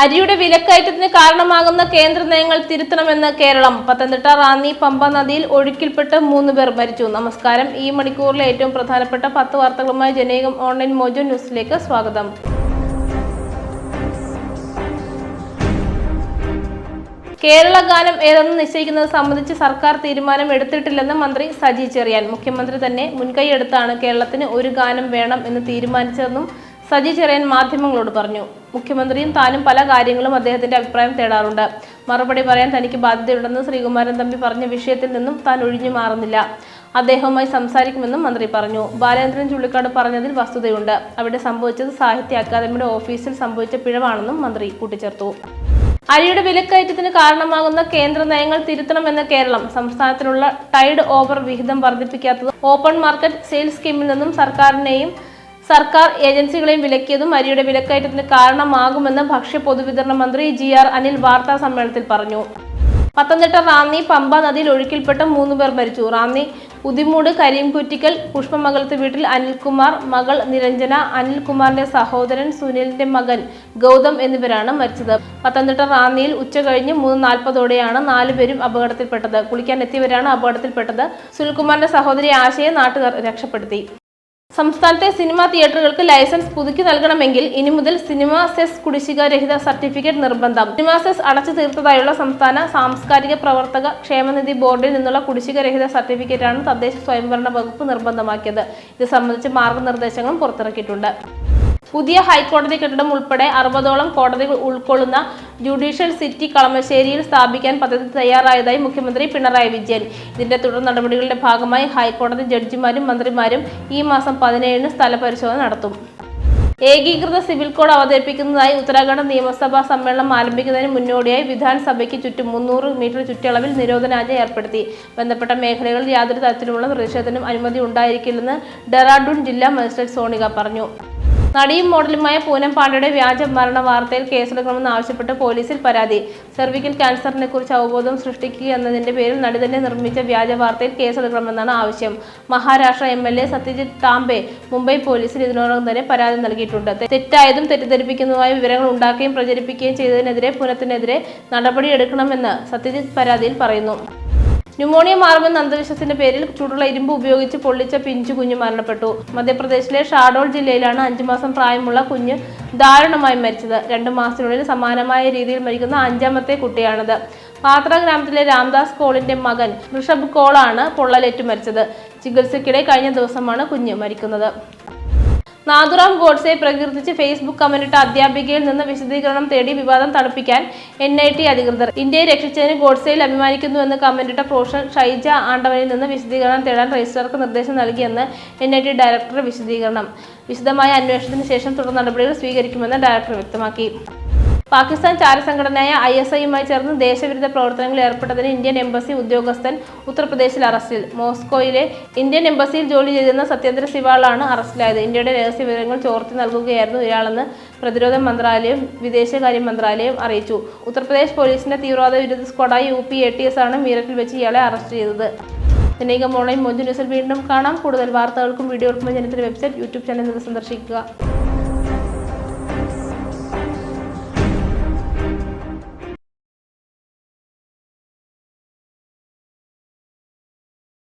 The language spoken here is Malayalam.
അരിയുടെ വിലക്കയറ്റത്തിന് കാരണമാകുന്ന കേന്ദ്ര നയങ്ങൾ തിരുത്തണമെന്ന് കേരളം. പത്തനംതിട്ട റാന്നി പമ്പ നദിയിൽ ഒഴുക്കിൽപ്പെട്ട് മൂന്ന് പേർ മരിച്ചു. നമസ്കാരം. ഈ മണിക്കൂറിലെ ഏറ്റവും പ്രധാനപ്പെട്ട പത്ത് വാർത്തകളുമായി ജനേകം ഓൺലൈൻ മോജോ ന്യൂസിലേക്ക് സ്വാഗതം. കേരള ഗാനം ഏതെന്ന് നിശ്ചയിക്കുന്നത് സംബന്ധിച്ച് സർക്കാർ തീരുമാനം എടുത്തിട്ടില്ലെന്ന് മന്ത്രി സജി ചെറിയാൻ. മുഖ്യമന്ത്രി തന്നെ മുൻകൈയെടുത്താണ് കേരളത്തിന് ഒരു ഗാനം വേണം എന്ന് തീരുമാനിച്ചതെന്നും സജി ചെറിയൻ മാധ്യമങ്ങളോട് പറഞ്ഞു. മുഖ്യമന്ത്രിയും താനും പല കാര്യങ്ങളും അദ്ദേഹത്തിന്റെ അഭിപ്രായം തേടാറുണ്ട്. മറുപടി പറയാൻ തനിക്ക് ബാധ്യതയുണ്ടെന്ന് ശ്രീകുമാരൻ തമ്പി പറഞ്ഞ വിഷയത്തിൽ നിന്നും താൻ ഒഴിഞ്ഞു മാറുന്നില്ല. അദ്ദേഹവുമായി സംസാരിക്കുമെന്നും മന്ത്രി പറഞ്ഞു. ബാലേന്ദ്രൻ ചുള്ളിക്കാട് പറഞ്ഞതിൽ വസ്തുതയുണ്ട്. അവിടെ സംഭവിച്ചത് സാഹിത്യ അക്കാദമിയുടെ ഓഫീസിൽ സംഭവിച്ച പിഴവാണെന്നും മന്ത്രി കൂട്ടിച്ചേർത്തു. അരിയുടെ വിലക്കയറ്റത്തിന് കാരണമാകുന്ന കേന്ദ്ര നയങ്ങൾ തിരുത്തണമെന്ന കേരളം സംസ്ഥാനത്തിനുള്ള ടൈഡ് ഓവർ വിഹിതം വർദ്ധിപ്പിക്കാത്തത് ഓപ്പൺ മാർക്കറ്റ് സെയിൽസ് സ്കീമിൽ നിന്നും സർക്കാരിനെയും സർക്കാർ ഏജൻസികളെയും വിലക്കിയതും അരിയുടെ വിലക്കയറ്റത്തിന് കാരണമാകുമെന്ന് ഭക്ഷ്യ പൊതുവിതരണ മന്ത്രി ജി ആർ അനിൽ വാർത്താ സമ്മേളനത്തിൽ പറഞ്ഞു. പത്തനംതിട്ട റാന്നി പമ്പ നദിയിൽ ഒഴുക്കിൽപ്പെട്ട മൂന്ന് പേർ മരിച്ചു. റാന്നി ഉദിമൂട് കരീംകുറ്റിക്കൽ പുഷ്പമംഗലത്ത് വീട്ടിൽ അനിൽകുമാർ മകൾ നിരഞ്ജന അനിൽകുമാറിന്റെ സഹോദരൻ സുനിലിന്റെ മകൻ ഗൗതം എന്നിവരാണ് മരിച്ചത്. പത്തനംതിട്ട റാന്നിയിൽ ഉച്ച കഴിഞ്ഞ് മൂന്ന് നാൽപ്പതോടെയാണ് നാലുപേരും അപകടത്തിൽപ്പെട്ടത്. കുളിക്കാൻ എത്തിയവരാണ് അപകടത്തിൽപ്പെട്ടത്. സുനിൽകുമാറിന്റെ സഹോദരി ആശയെ നാട്ടുകാർ രക്ഷപ്പെടുത്തി. സംസ്ഥാനത്തെ സിനിമാ തിയേറ്ററുകൾക്ക് ലൈസൻസ് പുതുക്കി നൽകണമെങ്കിൽ ഇനി മുതൽ സിനിമാ സെസ് കുടിശ്ശിക രഹിത സർട്ടിഫിക്കറ്റ് നിർബന്ധം. സിനിമാ സെസ് അടച്ചു തീർത്തതായുള്ള സംസ്ഥാന സാംസ്കാരിക പ്രവർത്തക ക്ഷേമനിധി ബോർഡിൽ നിന്നുള്ള കുടിശ്ശിക രഹിത സർട്ടിഫിക്കറ്റാണ് തദ്ദേശ സ്വയംഭരണ വകുപ്പ് നിർബന്ധമാക്കിയത്. ഇത് സംബന്ധിച്ച് മാർഗനിർദ്ദേശങ്ങളും പുറത്തിറക്കിയിട്ടുണ്ട്. പുതിയ ഹൈക്കോടതി കെട്ടിടം ഉൾപ്പെടെ അറുപതോളം കോടതികൾ ഉൾക്കൊള്ളുന്ന ജുഡീഷ്യൽ സിറ്റി കളമശ്ശേരിയിൽ സ്ഥാപിക്കാൻ പദ്ധതി തയ്യാറായതായി മുഖ്യമന്ത്രി പിണറായി വിജയൻ. ഇതിന്റെ തുടർ നടപടികളുടെ ഭാഗമായി ഹൈക്കോടതി ജഡ്ജിമാരും മന്ത്രിമാരും ഈ മാസം പതിനേഴിന് സ്ഥലപരിശോധന നടത്തും. ഏകീകൃത സിവിൽ കോഡ് അവതരിപ്പിക്കുന്നതായി ഉത്തരാഖണ്ഡ് നിയമസഭാ സമ്മേളനം ആരംഭിക്കുന്നതിന് മുന്നോടിയായി വിധാൻസഭയ്ക്ക് ചുറ്റും മുന്നൂറ് മീറ്റർ ചുറ്റളവിൽ നിരോധനാജ്ഞ ഏർപ്പെടുത്തി. ബന്ധപ്പെട്ട മേഖലകളിൽ യാതൊരു തരത്തിലുമുള്ള പ്രതിഷേധത്തിനും അനുമതി ഉണ്ടായിരിക്കില്ലെന്ന് ഡെറാഡൂൺ ജില്ലാ മജിസ്ട്രേറ്റ് സോണിക പറഞ്ഞു. നടിയും മോഡലുമായ പൂനം പാണ്ഡയുടെ വ്യാജ മരണ വാർത്തയിൽ കേസെടുക്കണമെന്ന് ആവശ്യപ്പെട്ട് പോലീസിൽ പരാതി. സെർവിക്കൽ ക്യാൻസറിനെ കുറിച്ച് അവബോധം സൃഷ്ടിക്കുക എന്നതിന്റെ പേരിൽ നടി തന്നെ നിർമ്മിച്ച വ്യാജ വാർത്തയിൽ കേസെടുക്കണമെന്നാണ് ആവശ്യം. Maharashtra M L A Satyajit Mumbai പോലീസിൽ ഇതിനോടകം തന്നെ പരാതി നൽകിയിട്ടുണ്ട്. തെറ്റായതും തെറ്റിദ്ധരിപ്പിക്കുന്നതുമായ വിവരങ്ങൾ ഉണ്ടാക്കുകയും പ്രചരിപ്പിക്കുകയും ചെയ്തതിനെതിരെ പുനത്തിനെതിരെ നടപടിയെടുക്കണമെന്ന് സത്യജിത് പരാതിയിൽ പറയുന്നു. ന്യൂമോണിയ മാറുമെന്ന അന്ധവിശ്വാസത്തിന്റെ പേരിൽ ചൂടുള്ള ഇരുമ്പ് ഉപയോഗിച്ച് പൊള്ളിച്ച പിഞ്ചു കുഞ്ഞ് മരണപ്പെട്ടു. മധ്യപ്രദേശിലെ ഷാഡോൾ ജില്ലയിലാണ് അഞ്ചു മാസം പ്രായമുള്ള കുഞ്ഞ് ദാരുണമായി മരിച്ചത്. രണ്ടു മാസത്തിനുള്ളിൽ സമാനമായ രീതിയിൽ മരിക്കുന്ന അഞ്ചാമത്തെ കുട്ടിയാണിത്. പാത്ര ഗ്രാമത്തിലെ രാംദാസ് കോളിന്റെ മകൻ ഋഷഭ് കോളാണ് പൊള്ളലേറ്റു മരിച്ചത്. ചികിത്സയ്ക്കിടെ കഴിഞ്ഞ ദിവസമാണ് കുഞ്ഞ് മരിക്കുന്നത്. നാഥുറാം ഗോഡ്സെ പ്രകീർത്തിച്ച് ഫേസ്ബുക്ക് കമന്റിട്ട അധ്യാപികയിൽ നിന്ന് വിശദീകരണം തേടി വിവാദം തണുപ്പിക്കാൻ എൻ ഐ ടി അധികൃതർ. ഇന്ത്യയെ രക്ഷിച്ചതിന് ഗോഡ്സെയിൽ അഭിമാനിക്കുന്നുവെന്ന് കമന്റിട്ട പ്രൊഫഷൻ ഷൈജ ആണ്ടവനിൽ നിന്ന് വിശദീകരണം തേടാൻ രജിസ്റ്റർക്ക് നിർദ്ദേശം നൽകിയെന്ന് എൻ ഐ ടി ഡയറക്ടർ വിശദീകരണം. വിശദമായ അന്വേഷണത്തിന് ശേഷം തുടർ നടപടികൾ സ്വീകരിക്കുമെന്ന് ഡയറക്ടർ വ്യക്തമാക്കി. പാകിസ്ഥാൻ ചാരസംഘടനയായ ഐ എസ് ഐയുമായി ചേർന്ന് ദേശവിരുദ്ധ പ്രവർത്തനങ്ങളിൽ ഏർപ്പെട്ടതിന് ഇന്ത്യൻ എംബസി ഉദ്യോഗസ്ഥൻ ഉത്തർപ്രദേശിൽ അറസ്റ്റിൽ. മോസ്കോയിലെ ഇന്ത്യൻ എംബസിയിൽ ജോലി ചെയ്തിരുന്ന സത്യേന്ദ്ര സിവാളാണ് അറസ്റ്റിലായത്. ഇന്ത്യയുടെ രഹസ്യ വിവരങ്ങൾ ചോർത്തി നൽകുകയായിരുന്നു ഇയാളെന്ന് പ്രതിരോധ മന്ത്രാലയം വിദേശകാര്യ മന്ത്രാലയം അറിയിച്ചു. ഉത്തർപ്രദേശ് പോലീസിന്റെ തീവ്രവാദ വിരുദ്ധ സ്ക്വാഡായ U P A T S ആണ് മീററ്റിൽ വെച്ച് ഇയാളെ അറസ്റ്റ് ചെയ്തത്. ജനൈകം ഓൺലൈൻ മൊഞ്ചു ന്യൂസിൽ വീണ്ടും കാണാം. കൂടുതൽ വാർത്തകൾക്കും വീഡിയോകൾക്കും ജനത്തിന്റെ വെബ്സൈറ്റ് യൂട്യൂബ് ചാനൽ സന്ദർശിക്കുക.